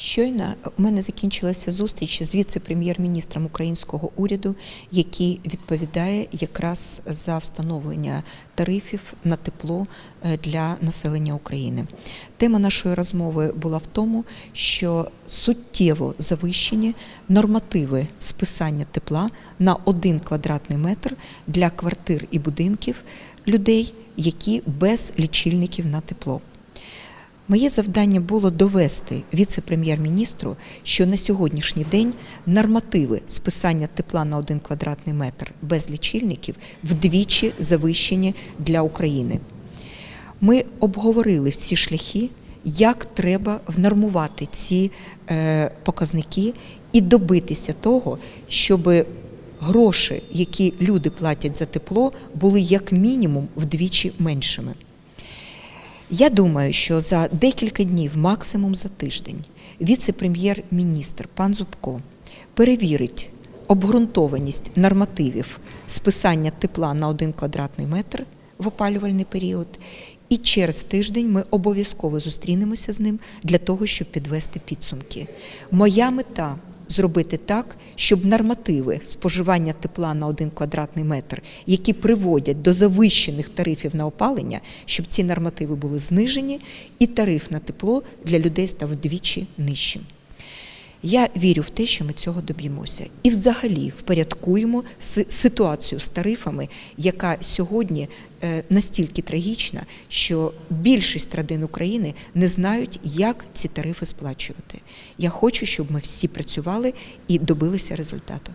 Щойно у мене закінчилася зустріч з віце-прем'єр-міністром українського уряду, який відповідає якраз за встановлення тарифів на тепло е, для населення України. Тема нашої розмови була в тому, що суттєво завищені нормативи списання тепла на один квадратний метр для квартир і будинків людей, які без лічильників на тепло. Моє завдання було довести віце-прем'єр-міністру, що на сьогоднішній день нормативи списання тепла на один квадратний метр без лічильників вдвічі завищені для України. Ми обговорили всі шляхи, як треба внормувати ці е, показники і добитися того, щоб гроші, які люди платять за тепло, були як мінімум вдвічі меншими. Я думаю, що за декілька днів, максимум за тиждень, віце-прем'єр-міністр пан Зубко перевірить обґрунтованість нормативів списання тепла на один квадратний метр в опалювальний період. І через тиждень ми обов'язково зустрінемося з ним для того, щоб підвести підсумки. Моя мета зробити так, щоб нормативи споживання тепла на один квадратний метр, які приводять до завищених тарифів на опалення, щоб ці нормативи були знижені, і тариф на тепло для людей став вдвічі нижчим. Я вірю в те, що ми цього доб'ємося, і взагалі впорядкуємо ситуацію з тарифами, яка сьогодні е, настільки трагічна, що більшість родин України не знають, як ці тарифи сплачувати. Я хочу, щоб ми всі працювали і добилися результату.